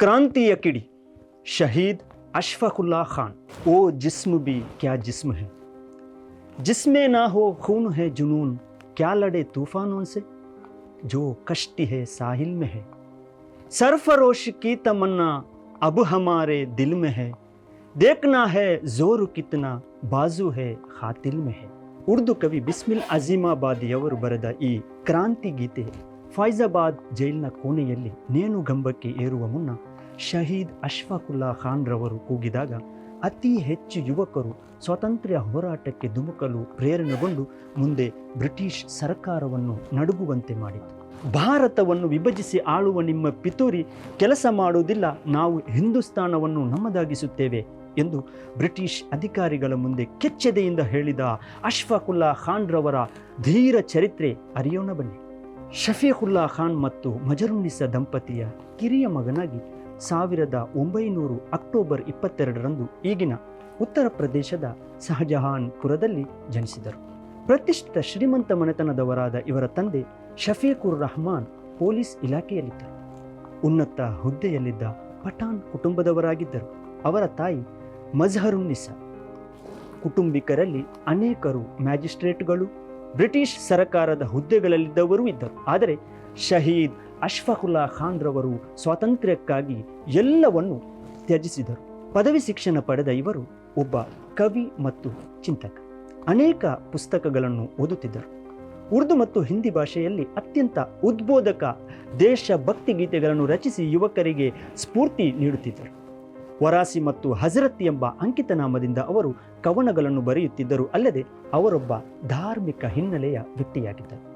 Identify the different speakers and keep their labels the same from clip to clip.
Speaker 1: क्रांतिय किड़ी शहीद अशफाकुल्ला खान ओ जिस्म भी क्या जिस्म है जिसमें ना हो खून है जुनून क्या लड़े तूफानों से जो कश्ती है साहिल में है सरफरोश की तमन्ना अब हमारे दिल में है देखना है जोर कितना ಬಾಜು ಹೇ ಖಾತಿಲ್ ಮೆ ಹೇ ಉರ್ದು ಕವಿ ಬಿಸ್ಮಿಲ್ ಅಜೀಮಾಬಾದಿಯವರು ಬರೆದ ಈ ಕ್ರಾಂತಿ ಗೀತೆ ಫೈಜಾಬಾದ್ ಜೈಲಿನ ಕೋಣೆಯಲ್ಲಿ ನೇಣುಗಂಬಕ್ಕೆ ಏರುವ ಮುನ್ನ ಶಹೀದ್ ಅಶ್ಫಾಕುಲ್ಲಾ ಖಾನ್ರವರು ಕೂಗಿದಾಗ ಅತಿ ಹೆಚ್ಚು ಯುವಕರು ಸ್ವಾತಂತ್ರ್ಯ ಹೋರಾಟಕ್ಕೆ ಧುಮುಕಲು ಪ್ರೇರಣೆಗೊಂಡು ಮುಂದೆ ಬ್ರಿಟಿಷ್ ಸರ್ಕಾರವನ್ನು ನಡುಗುವಂತೆ ಮಾಡಿತು. ಭಾರತವನ್ನು ವಿಭಜಿಸಿ ಆಳುವ ನಿಮ್ಮ ಪಿತೂರಿ ಕೆಲಸ ಮಾಡುವುದಿಲ್ಲ, ನಾವು ಹಿಂದೂಸ್ತಾನವನ್ನು ನಮ್ಮದಾಗಿಸುತ್ತೇವೆ ಎಂದು ಬ್ರಿಟಿಷ್ ಅಧಿಕಾರಿಗಳ ಮುಂದೆ ಕೆಚ್ಚೆದೆಯಿಂದ ಹೇಳಿದ ಅಶ್ಫಾಕುಲ್ಲಾ ಖಾನ್ರವರ ಧೀರ ಚರಿತ್ರೆ ಅರಿಯೋಣ ಬನ್ನಿ. ಶಫೀಕುಲ್ಲಾ ಖಾನ್ ಮತ್ತು ಮಜರುನ್ನಿಸ ದಂಪತಿಯ ಕಿರಿಯ ಮಗನಾಗಿ ಸಾವಿರದ ಒಂಬೈನೂರು ಅಕ್ಟೋಬರ್ ಇಪ್ಪತ್ತೆರಡರಂದು ಈಗಿನ ಉತ್ತರ ಪ್ರದೇಶದ ಶಹಜಹಾನ್ಪುರದಲ್ಲಿ ಜನಿಸಿದರು. ಪ್ರತಿಷ್ಠಿತ ಶ್ರೀಮಂತ ಮನೆತನದವರಾದ ಇವರ ತಂದೆ ಶಫೀಕುರ್ ರಹಮಾನ್ ಪೊಲೀಸ್ ಇಲಾಖೆಯಲ್ಲಿದ್ದರು. ಉನ್ನತ ಹುದ್ದೆಯಲ್ಲಿದ್ದ ಪಠಾಣ್ ಕುಟುಂಬದವರಾಗಿದ್ದರು. ಅವರ ತಾಯಿ ಮಜಹರುನ್ನಿಸಾ ಕುಟುಂಬಿಕರಲ್ಲಿ ಅನೇಕರು ಮ್ಯಾಜಿಸ್ಟ್ರೇಟ್ಗಳು, ಬ್ರಿಟಿಷ್ ಸರಕಾರದ ಹುದ್ದೆಗಳಲ್ಲಿದ್ದವರೂ ಇದ್ದರು. ಆದರೆ ಶಹೀದ್ ಅಶ್ಫಾಕುಲ್ಲಾ ಖಾನ್ರವರು ಸ್ವಾತಂತ್ರ್ಯಕ್ಕಾಗಿ ಎಲ್ಲವನ್ನು ತ್ಯಜಿಸಿದರು. ಪದವಿ ಶಿಕ್ಷಣ ಪಡೆದ ಇವರು ಒಬ್ಬ ಕವಿ ಮತ್ತು ಚಿಂತಕ. ಅನೇಕ ಪುಸ್ತಕಗಳನ್ನು ಓದುತ್ತಿದ್ದರು. ಉರ್ದು ಮತ್ತು ಹಿಂದಿ ಭಾಷೆಯಲ್ಲಿ ಅತ್ಯಂತ ಉದ್ಬೋಧಕ ದೇಶಭಕ್ತಿ ಗೀತೆಗಳನ್ನು ರಚಿಸಿ ಯುವಕರಿಗೆ ಸ್ಫೂರ್ತಿ ನೀಡುತ್ತಿದ್ದರು. ವರಾಸಿ ಮತ್ತು ಹಜರತ್ ಎಂಬ ಅಂಕಿತನಾಮದಿಂದ ಅವರು ಕವನಗಳನ್ನು ಬರೆಯುತ್ತಿದ್ದರು ಅಲ್ಲದೆ ಅವರೊಬ್ಬ ಧಾರ್ಮಿಕ ಹಿನ್ನೆಲೆಯ ವ್ಯಕ್ತಿಯಾಗಿದ್ದರು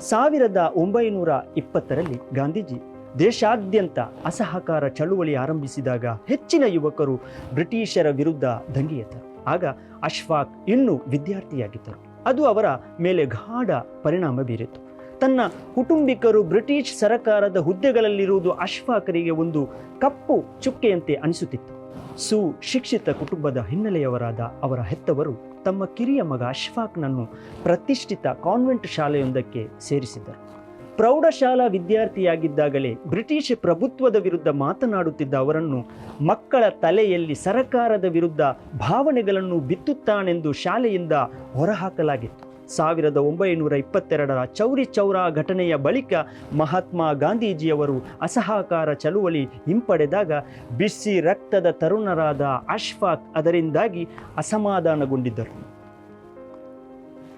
Speaker 1: ಸಾವಿರದ ಒಂಬೈನೂರ ಇಪ್ಪತ್ತರಲ್ಲಿ ಗಾಂಧೀಜಿ ದೇಶಾದ್ಯಂತ ಅಸಹಕಾರ ಚಳುವಳಿ ಆರಂಭಿಸಿದಾಗ ಹೆಚ್ಚಿನ ಯುವಕರು ಬ್ರಿಟಿಷರ ವಿರುದ್ಧ ದಂಗೆಯೆದ್ದರು ಆಗ ಅಶ್ಫಾಕ್ ಇನ್ನೂ ವಿದ್ಯಾರ್ಥಿಯಾಗಿದ್ದರು. ಅದು ಅವರ ಮೇಲೆ ಗಾಢ ಪರಿಣಾಮ ಬೀರಿತು. ತನ್ನ ಕುಟುಂಬಿಕರು ಬ್ರಿಟಿಷ್ ಸರಕಾರದ ಹುದ್ದೆಗಳಲ್ಲಿರುವುದು ಅಶ್ಫಾಕರಿಗೆ ಒಂದು ಕಪ್ಪು ಚುಕ್ಕೆಯಂತೆ ಅನಿಸುತ್ತಿತ್ತು. ಸುಶಿಕ್ಷಿತ ಕುಟುಂಬದ ಹಿನ್ನೆಲೆಯವರಾದ ಅವರ ಹೆತ್ತವರು ತಮ್ಮ ಕಿರಿಯ ಮಗ ಅಶ್ಫಾಕ್ನನ್ನು ಪ್ರತಿಷ್ಠಿತ ಕಾನ್ವೆಂಟ್ ಶಾಲೆಯೊಂದಕ್ಕೆ ಸೇರಿಸಿದರು ಪ್ರೌಢಶಾಲಾ ವಿದ್ಯಾರ್ಥಿಯಾಗಿದ್ದಾಗಲೇ ಬ್ರಿಟಿಷ್ ಪ್ರಭುತ್ವದ ವಿರುದ್ಧ ಮಾತನಾಡುತ್ತಿದ್ದ ಅವರನ್ನು ಮಕ್ಕಳ ತಲೆಯಲ್ಲಿ ಸರಕಾರದ ವಿರುದ್ಧ ಭಾವನೆಗಳನ್ನು ಬಿತ್ತುತ್ತಾನೆಂದು ಶಾಲೆಯಿಂದ ಹೊರಹಾಕಲಾಗಿತ್ತು. ಸಾವಿರದ ಒಂಬೈನೂರ ಇಪ್ಪತ್ತೆರಡರ ಚೌರಿ ಚೌರಾ ಘಟನೆಯ ಬಳಿಕ ಮಹಾತ್ಮ ಗಾಂಧೀಜಿಯವರು ಅಸಹಕಾರ ಚಳುವಳಿ ಹಿಂಪಡೆದಾಗ ಬಿಸಿ ರಕ್ತದ ತರುಣರಾದ ಅಶ್ಫಾಕ್ ಅದರಿಂದಾಗಿ ಅಸಮಾಧಾನಗೊಂಡಿದ್ದರು.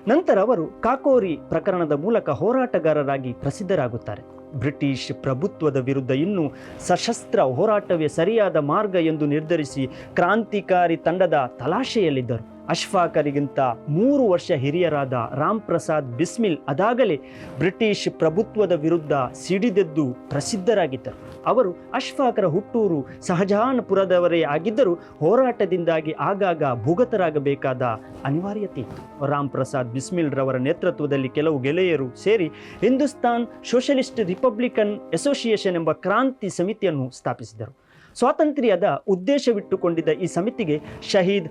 Speaker 1: ನಂತರ ಅವರು ಕಾಕೋರಿ ಪ್ರಕರಣದ ಮೂಲಕ ಹೋರಾಟಗಾರರಾಗಿ ಪ್ರಸಿದ್ಧರಾಗುತ್ತಾರೆ. ಬ್ರಿಟಿಷ್ ಪ್ರಭುತ್ವದ ವಿರುದ್ಧ ಇನ್ನೂ ಸಶಸ್ತ್ರ ಹೋರಾಟವೇ ಸರಿಯಾದ ಮಾರ್ಗ ಎಂದು ನಿರ್ಧರಿಸಿ ಕ್ರಾಂತಿಕಾರಿ ತಂಡದ ತಲಾಶೆಯಲ್ಲಿದ್ದರು. ಅಶ್ಫಾಕರಿಗಿಂತ ಮೂರು ವರ್ಷ ಹಿರಿಯರಾದ ರಾಮ್ ಪ್ರಸಾದ್ ಬಿಸ್ಮಿಲ್ ಅದಾಗಲೇ ಬ್ರಿಟಿಷ್ ಪ್ರಭುತ್ವದ ವಿರುದ್ಧ ಸಿಡಿದೆದ್ದು ಪ್ರಸಿದ್ಧರಾಗಿದ್ದರು. ಅವರು ಅಶ್ಫಾಕರ ಹುಟ್ಟೂರು ಸಹಜಾನ್ಪುರದವರೇ ಆಗಿದ್ದರೂ ಹೋರಾಟದಿಂದಾಗಿ ಆಗಾಗ ಭೂಗತರಾಗಬೇಕಾದ ಅನಿವಾರ್ಯತೆ ಇತ್ತು. ರಾಮ್ ಪ್ರಸಾದ್ ಬಿಸ್ಮಿಲ್ ರವರ ನೇತೃತ್ವದಲ್ಲಿ ಕೆಲವು ಗೆಳೆಯರು ಸೇರಿ ಹಿಂದೂಸ್ತಾನ್ ಸೋಷಲಿಸ್ಟ್ ರಿಪಬ್ಲಿಕನ್ ಅಸೋಸಿಯೇಷನ್ ಎಂಬ ಕ್ರಾಂತಿ ಸಮಿತಿಯನ್ನು ಸ್ಥಾಪಿಸಿದರು. ಸ್ವಾತಂತ್ರ್ಯದ ಉದ್ದೇಶವಿಟ್ಟುಕೊಂಡಿದ್ದ ಈ ಸಮಿತಿಗೆ ಶಹೀದ್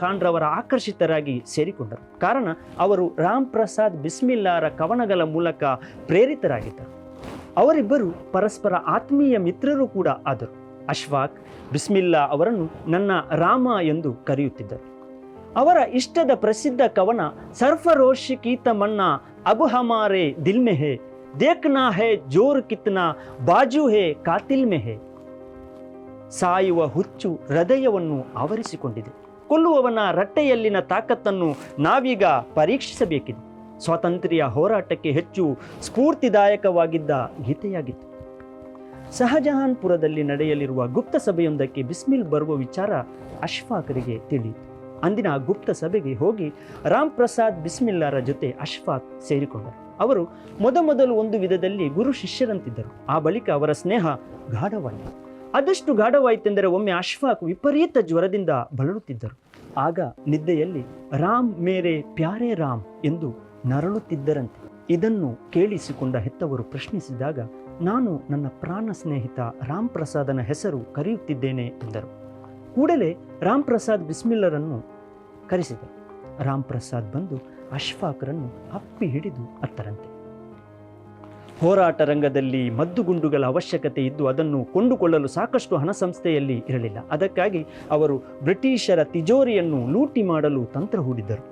Speaker 1: ಖಾನ್ ರವರ ಆಕರ್ಷಿತರಾಗಿ ಸೇರಿಕೊಂಡರು. ಕಾರಣ, ಅವರು ರಾಮ್ ಪ್ರಸಾದ್ ಬಿಸ್ಮಿಲ್ಲಾರ ಕವನಗಳ ಮೂಲಕ ಪ್ರೇರಿತರಾಗಿದ್ದರು. ಅವರಿಬ್ಬರು ಪರಸ್ಪರ ಆತ್ಮೀಯ ಮಿತ್ರರು ಕೂಡ ಆದರು. ಅಶ್ಫಾಕ್, ಬಿಸ್ಮಿಲ್ಲಾ ಅವರನ್ನು ನನ್ನ ರಾಮ ಎಂದು ಕರೆಯುತ್ತಿದ್ದರು. ಅವರ ಇಷ್ಟದ ಪ್ರಸಿದ್ಧ ಕವನ ಸರ್ಫರೋಶ್ ಕೀತ ಮನ್ನಾ ಅಬು ಹಮಾರೆ ದಿಲ್ ಮೆ ಹೇ, ದೇಖ್ನಾ ಹೇ ಜೋರ್ ಕಿತ್ನಾ ಬಾಜು ಹೇ ಕಾತಿಲ್ ಮೆ ಹೇ. ಸಾಯುವ ಹುಚ್ಚು ಹೃದಯವನ್ನು ಆವರಿಸಿಕೊಂಡಿದೆ. ಕೊಲ್ಲುವವನ ರಟ್ಟೆಯಲ್ಲಿನ ತಾಕತ್ತನ್ನು ನಾವೀಗ ಪರೀಕ್ಷಿಸಬೇಕಿದೆ. ಸ್ವಾತಂತ್ರ್ಯ ಹೋರಾಟಕ್ಕೆ ಹೆಚ್ಚು ಸ್ಫೂರ್ತಿದಾಯಕವಾಗಿದ್ದ ಗೀತೆಯಾಗಿತ್ತು. ಶಹಜಹಾನ್ಪುರದಲ್ಲಿ ನಡೆಯಲಿರುವ ಗುಪ್ತ ಸಭೆಯೊಂದಕ್ಕೆ ಬಿಸ್ಮಿಲ್ ಬರುವ ವಿಚಾರ ಅಶ್ಫಾಕರಿಗೆ ತಿಳಿಯಿತು. ಅಂದಿನ ಗುಪ್ತ ಸಭೆಗೆ ಹೋಗಿ ರಾಮ್ ಪ್ರಸಾದ್ ಬಿಸ್ಮಿಲ್ಲಾರ ಜೊತೆ ಅಶ್ಫಾಕ್ ಸೇರಿಕೊಂಡರು. ಅವರು ಮೊದಮೊದಲು ಒಂದು ವಿಧದಲ್ಲಿ ಗುರು ಶಿಷ್ಯರಂತಿದ್ದರು. ಆ ಬಳಿಕ ಅವರ ಸ್ನೇಹ ಗಾಢವಾಯಿತು. ಅದಷ್ಟು ಗಾಢವಾಯಿತೆಂದರೆ ಒಮ್ಮೆ ಅಶ್ಫಾಕ್ ವಿಪರೀತ ಜ್ವರದಿಂದ ಬಳಲುತ್ತಿದ್ದರು. ಆಗ ನಿದ್ದೆಯಲ್ಲಿ, ರಾಮ್ ಮೇರೆ ಪ್ಯಾರೆ ರಾಮ್ ಎಂದು ನರಳುತ್ತಿದ್ದರಂತೆ. ಇದನ್ನು ಕೇಳಿಸಿಕೊಂಡ ಹೆತ್ತವರು ಪ್ರಶ್ನಿಸಿದಾಗ, ನಾನು ನನ್ನ ಪ್ರಾಣ ಸ್ನೇಹಿತ ರಾಮ್ ಪ್ರಸಾದನ ಹೆಸರು ಕರೆಯುತ್ತಿದ್ದೇನೆ ಎಂದರು. ಕೂಡಲೇ ರಾಮ್ ಪ್ರಸಾದ್ ಬಿಸ್ಮಿಲ್ಲರನ್ನು ಕರೆಸಿದರು. ರಾಮ್ ಪ್ರಸಾದ್ ಬಂದು ಅಶ್ವಾಕರನ್ನು ಅಪ್ಪಿ ಹಿಡಿದು ಅತ್ತರಂತೆ. ಹೋರಾಟ ರಂಗದಲ್ಲಿ ಮದ್ದುಗುಂಡುಗಳ ಅವಶ್ಯಕತೆ ಇದ್ದು ಅದನ್ನು ಕೊಂಡುಕೊಳ್ಳಲು ಸಾಕಷ್ಟು ಹಣ ಸಂಸ್ಥೆಯಲ್ಲಿ ಇರಲಿಲ್ಲ. ಅದಕ್ಕಾಗಿ ಅವರು ಬ್ರಿಟಿಷರ ತಿಜೋರಿಯನ್ನು ಲೂಟಿ ಮಾಡಲು ತಂತ್ರ ಹೂಡಿದ್ದರು.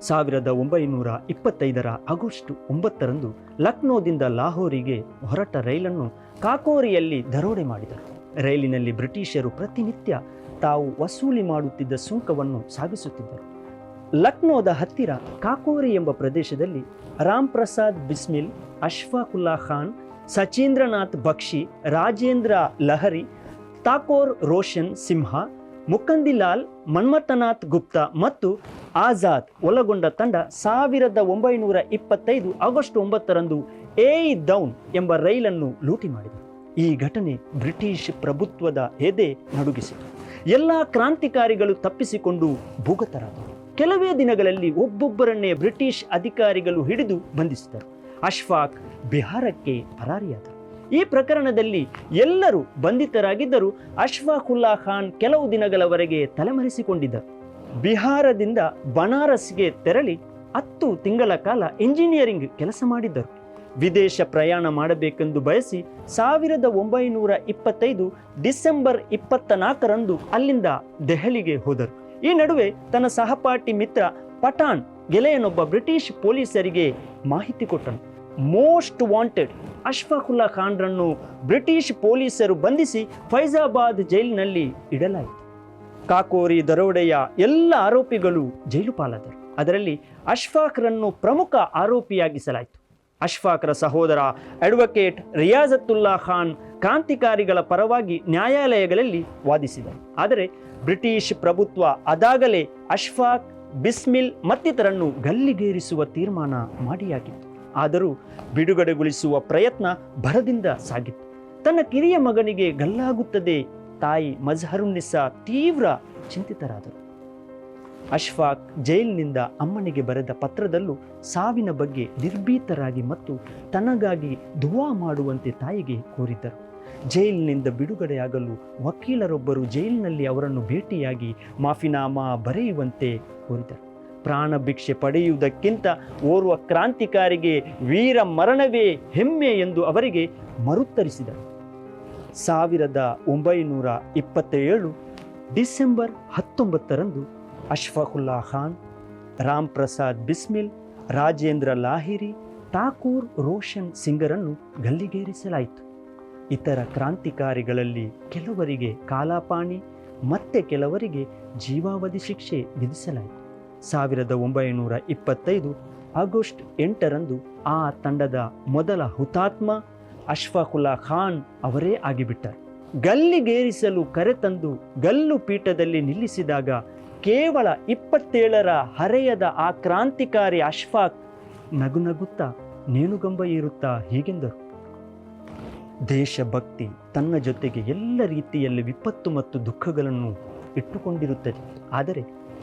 Speaker 1: ಸಾವಿರದ ಒಂಬೈನೂರ ಇಪ್ಪತ್ತೈದರ ಆಗಸ್ಟ್ ಒಂಬತ್ತರಂದು ಲಕ್ನೋದಿಂದ ಲಾಹೋರಿಗೆ ಹೊರಟ ರೈಲನ್ನು ಕಾಕೋರಿಯಲ್ಲಿ ದರೋಡೆ ಮಾಡಿದರು. ರೈಲಿನಲ್ಲಿ ಬ್ರಿಟಿಷರು ಪ್ರತಿನಿತ್ಯ ತಾವು ವಸೂಲಿ ಮಾಡುತ್ತಿದ್ದ ಸುಂಕವನ್ನು ಸಾಗಿಸುತ್ತಿದ್ದರು. ಲಕ್ನೋದ ಹತ್ತಿರ ಕಾಕೋರಿ ಎಂಬ ಪ್ರದೇಶದಲ್ಲಿ ರಾಮ್ ಪ್ರಸಾದ್ ಬಿಸ್ಮಿಲ್, ಅಶ್ಫಾಕುಲ್ಲಾ ಖಾನ್, ಸಚೀಂದ್ರನಾಥ್ ಬಕ್ಷಿ, ರಾಜೇಂದ್ರ ಲಹರಿ, ತಾಕೋರ್ ರೋಷನ್ ಸಿಂಹ ಮುಕಂದಿಲಾಲ್ ಮನ್ಮಥನಾಥ್ ಗುಪ್ತಾ ಮತ್ತು ಆಜಾದ್ ಒಳಗೊಂಡ ತಂಡ ಸಾವಿರದ ಒಂಬೈನೂರ ಇಪ್ಪತ್ತೈದು ಆಗಸ್ಟ್ ಒಂಬತ್ತರಂದು ಏಯ್ ಡೌನ್ ಎಂಬ ರೈಲನ್ನು ಲೂಟಿ ಮಾಡಿದರು ಈ ಘಟನೆ ಬ್ರಿಟಿಷ್ ಪ್ರಭುತ್ವದ ಎದೆ ನಡುಗಿಸಿತು. ಎಲ್ಲ ಕ್ರಾಂತಿಕಾರಿಗಳು ತಪ್ಪಿಸಿಕೊಂಡು ಭೂಗತರಾದರು. ಕೆಲವೇ ದಿನಗಳಲ್ಲಿ ಒಬ್ಬೊಬ್ಬರನ್ನೇ ಬ್ರಿಟಿಷ್ ಅಧಿಕಾರಿಗಳು ಹಿಡಿದು ಬಂಧಿಸಿದರು. ಅಶ್ಫಾಕ್ ಬಿಹಾರಕ್ಕೆ ಪರಾರಿಯಾದರು. ಈ ಪ್ರಕರಣದಲ್ಲಿ ಎಲ್ಲರೂ ಬಂಧಿತರಾಗಿದ್ದರೂ ಅಶ್ಫಾಕುಲ್ಲಾ ಖಾನ್ ಕೆಲವು ದಿನಗಳವರೆಗೆ ತಲೆಮರೆಸಿಕೊಂಡಿದ್ದರು. ಬಿಹಾರದಿಂದ ಬನಾರಸ್ಗೆ ತೆರಳಿ ಹತ್ತು ತಿಂಗಳ ಕಾಲ ಇಂಜಿನಿಯರಿಂಗ್ ಕೆಲಸ ಮಾಡಿದ್ದರು. ವಿದೇಶ ಪ್ರಯಾಣ ಮಾಡಬೇಕೆಂದು ಬಯಸಿ ಸಾವಿರದ ಒಂಬೈನೂರ ಇಪ್ಪತ್ತೈದು ಡಿಸೆಂಬರ್ ಇಪ್ಪತ್ತ ನಾಲ್ಕರಂದು ಅಲ್ಲಿಂದ ದೆಹಲಿಗೆ ಹೋದರು. ಈ ನಡುವೆ ತನ್ನ ಸಹಪಾಠಿ ಮಿತ್ರ ಪಠಾಣ್, ಗೆಳೆಯನೊಬ್ಬ ಬ್ರಿಟಿಷ್ ಪೊಲೀಸರಿಗೆ ಮಾಹಿತಿ ಕೊಟ್ಟನು. ಮೋಸ್ಟ್ ವಾಂಟೆಡ್ ಅಶ್ಫಾಕುಲ್ಲಾ ಖಾನ್ರನ್ನು ಬ್ರಿಟಿಷ್ ಪೊಲೀಸರು ಬಂಧಿಸಿ ಫೈಜಾಬಾದ್ ಜೈಲಿನಲ್ಲಿ ಇಡಲಾಯಿತು. ಕಾಕೋರಿ, ದರೋಡೆಯ ಎಲ್ಲ ಆರೋಪಿಗಳು ಜೈಲು ಪಾಲಾದರು. ಅದರಲ್ಲಿ ಅಶ್ಫಾಕ್ರನ್ನು ಪ್ರಮುಖ ಆರೋಪಿಯಾಗಿಸಲಾಯಿತು. ಅಶ್ಫಾಕ್ರ ಸಹೋದರ ಅಡ್ವೊಕೇಟ್ ರಿಯಾಜತ್ತುಲ್ಲಾ ಖಾನ್ ಕ್ರಾಂತಿಕಾರಿಗಳ ಪರವಾಗಿ ನ್ಯಾಯಾಲಯಗಳಲ್ಲಿ ವಾದಿಸಿದರು. ಆದರೆ ಬ್ರಿಟಿಷ್ ಪ್ರಭುತ್ವ ಅದಾಗಲೇ ಅಶ್ಫಾಕ್, ಬಿಸ್ಮಿಲ್ ಮತ್ತಿತರನ್ನು ಗಲ್ಲಿಗೇರಿಸುವ ತೀರ್ಮಾನ ಮಾಡಿಯಾಗಿತ್ತು. ಆದರೂ ಬಿಡುಗಡೆಗೊಳಿಸುವ ಪ್ರಯತ್ನ ಭರದಿಂದ ಸಾಗಿತ್ತು. ತನ್ನ ಕಿರಿಯ ಮಗನಿಗೆ ಗಲ್ಲಾಗುತ್ತದೆ ತಾಯಿ ಮಜಹರುನ್ನಿಸಾ ತೀವ್ರ ಚಿಂತಿತರಾದರು. ಅಶ್ಫಾಕ್ ಜೈಲಿನಿಂದ ಅಮ್ಮನಿಗೆ ಬರೆದ ಪತ್ರದಲ್ಲೂ ಸಾವಿನ ಬಗ್ಗೆ ನಿರ್ಭೀತರಾಗಿ ಮತ್ತು ತನಗಾಗಿ ದುವಾ ಮಾಡುವಂತೆ ತಾಯಿಗೆ ಕೋರಿದ್ದರು. ಜೈಲಿನಿಂದ ಬಿಡುಗಡೆಯಾಗಲು ವಕೀಲರೊಬ್ಬರು ಜೈಲಿನಲ್ಲಿ ಅವರನ್ನು ಭೇಟಿಯಾಗಿ ಮಾಫಿನಾಮಾ ಬರೆಯುವಂತೆ ಕೋರಿದರು. ಪ್ರಾಣ ಭಿಕ್ಷೆ ಪಡೆಯುವುದಕ್ಕಿಂತ ಓರ್ವ ಕ್ರಾಂತಿಕಾರಿಗೆ ವೀರ ಮರಣವೇ ಹೆಮ್ಮೆ ಎಂದು ಅವರಿಗೆ ಮರುತ್ತರಿಸಿದರು. ಸಾವಿರದ ಒಂಬೈನೂರ ಇಪ್ಪತ್ತೇಳು ಡಿಸೆಂಬರ್ ಹತ್ತೊಂಬತ್ತರಂದು ಅಶ್ಫಾಕುಲ್ಲಾ ಖಾನ್, ರಾಮ್ ಪ್ರಸಾದ್ ಬಿಸ್ಮಿಲ್, ರಾಜೇಂದ್ರ ಲಾಹಿರಿ, ಠಾಕೂರ್ ರೋಷನ್ ಸಿಂಗರನ್ನು ಗಲ್ಲಿಗೇರಿಸಲಾಯಿತು. ಇತರ ಕ್ರಾಂತಿಕಾರಿಗಳಲ್ಲಿ ಕೆಲವರಿಗೆ ಕಾಲಾಪಾಣಿ, ಮತ್ತೆ ಕೆಲವರಿಗೆ ಜೀವಾವಧಿ ಶಿಕ್ಷೆ ವಿಧಿಸಲಾಯಿತು. ಸಾವಿರದ ಒಂಬೈನೂರ ಇಪ್ಪತ್ತೈದು ಆಗಸ್ಟ್ ಎಂಟರಂದು ಆ ತಂಡದ ಮೊದಲ ಹುತಾತ್ಮ ಅಶ್ಫಾಕುಲ್ಲಾ ಖಾನ್ ಅವರೇ ಆಗಿಬಿಟ್ಟರು. ಗಲ್ಲಿಗೇರಿಸಲು ಕರೆತಂದು ಗಲ್ಲು ಪೀಠದಲ್ಲಿ ನಿಲ್ಲಿಸಿದಾಗ ಕೇವಲ ಇಪ್ಪತ್ತೇಳರ ಹರೆಯದ ಆ ಕ್ರಾಂತಿಕಾರಿ ಅಶ್ಫಾಕ್ ನಗುನಗುತ್ತಾ, ನೇಣುಗಂಬ ಏರುತ್ತಾ? ಹೀಗೆಂದರು. ದೇಶಭಕ್ತಿ ತನ್ನ ಜೊತೆಗೆ ಎಲ್ಲ ರೀತಿಯಲ್ಲಿ ವಿಪತ್ತು ಮತ್ತು ದುಃಖಗಳನ್ನು ಇಟ್ಟುಕೊಂಡಿರುತ್ತದೆ. ಆದರೆ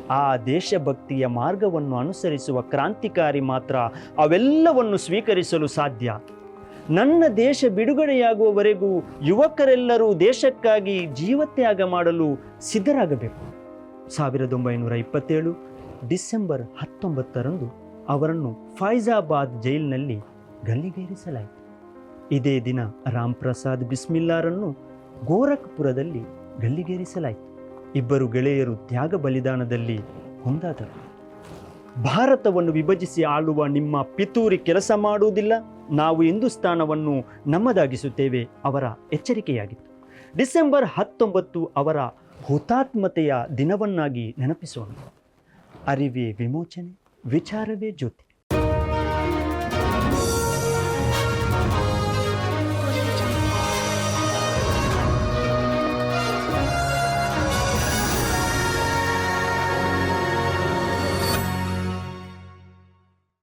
Speaker 1: ಆ ದೇಶಭಕ್ತಿಯ ಮಾರ್ಗವನ್ನು ಅನುಸರಿಸುವ ಕ್ರಾಂತಿಕಾರಿ ಮಾತ್ರ ಅವೆಲ್ಲವನ್ನು ಸ್ವೀಕರಿಸಲು ಸಾಧ್ಯ. ನನ್ನ ದೇಶ ಬಿಡುಗಡೆಯಾಗುವವರೆಗೂ ಯುವಕರೆಲ್ಲರೂ ದೇಶಕ್ಕಾಗಿ ಜೀವತ್ಯಾಗ ಮಾಡಲು ಸಿದ್ಧರಾಗಬೇಕು. ಸಾವಿರದ ಒಂಬೈನೂರ ಇಪ್ಪತ್ತೇಳು ಡಿಸೆಂಬರ್ ಹತ್ತೊಂಬತ್ತರಂದು ಅವರನ್ನು ಫೈಜಾಬಾದ್ ಜೈಲಿನಲ್ಲಿ ಗಲ್ಲಿಗೇರಿಸಲಾಯಿತು. ಇದೇ ದಿನ ರಾಮ್ ಪ್ರಸಾದ್ ಬಿಸ್ಮಿಲ್ಲಾರನ್ನು ಗೋರಖ್ಪುರದಲ್ಲಿ ಗಲ್ಲಿಗೇರಿಸಲಾಯಿತು. ಇಬ್ಬರು ಗೆಳೆಯರು ತ್ಯಾಗ ಬಲಿದಾನದಲ್ಲಿ ಹೊಂದಾದರು ಭಾರತವನ್ನು ವಿಭಜಿಸಿ ಆಳುವ ನಿಮ್ಮ ಪಿತೂರಿ ಕೆಲಸ ಮಾಡುವುದಿಲ್ಲ. ನಾವು ಹಿಂದೂಸ್ತಾನವನ್ನು ನಮ್ಮದಾಗಿಸುತ್ತೇವೆ ಅವರ ಎಚ್ಚರಿಕೆಯಾಗಿತ್ತು. ಡಿಸೆಂಬರ್ ಹತ್ತೊಂಬತ್ತು ಅವರ ಹುತಾತ್ಮತೆಯ ದಿನವನ್ನಾಗಿ ನೆನಪಿಸೋಣ. ಅರಿವೇ ವಿಮೋಚನೆ, ವಿಚಾರವೇ ಜ್ಯೋತಿ.